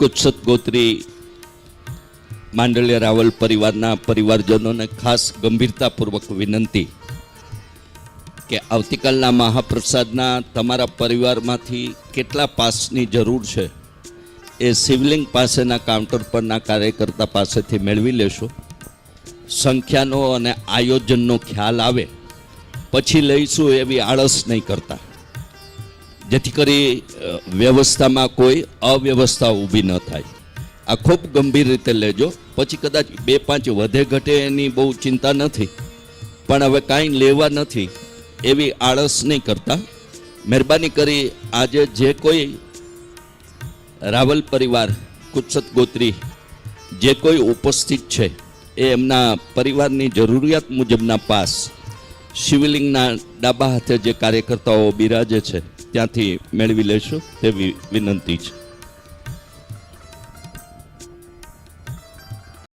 કુત્સત ગોત્રી માંડલિયા રાવલ પરિવારના પરિવારજનોને ખાસ ગંભીરતાપૂર્વક વિનંતી કે આવતીકાલના મહાપ્રસાદના તમારા પરિવારમાંથી કેટલા પાસની જરૂર છે એ શિવલિંગ પાસેના કાઉન્ટર પરના કાર્યકર્તા પાસેથી મેળવી લેશો. સંખ્યાનો અને આયોજનનો ખ્યાલ આવે, પછી લઈશું એવી આળસ નહીં કરતા. જેથી કરી વ્યવસ્થામાં કોઈ અવ્યવસ્થા ઊભી ન થાય. આ ખૂબ ગંભીર રીતે લેજો. પછી કદાચ બે પાંચ વધે ઘટે એની બહુ ચિંતા નથી. પણ હવે કાંઈ લેવા નથી. એવી આળસ નહીં કરતા. મહેરબાની કરી આજે જે કોઈ રાવલ પરિવાર કુત્સત ગોત્રી, જે કોઈ ઉપસ્થિત છે, એ એમના પરિવારની જરૂરિયાત મુજબના પાસ શિવલિંગના ડાબા હાથે જે કાર્યકર્તાઓ બિરાજે છે ત્યાંથી મેળવી લેશો તેવી વિનંતી છે.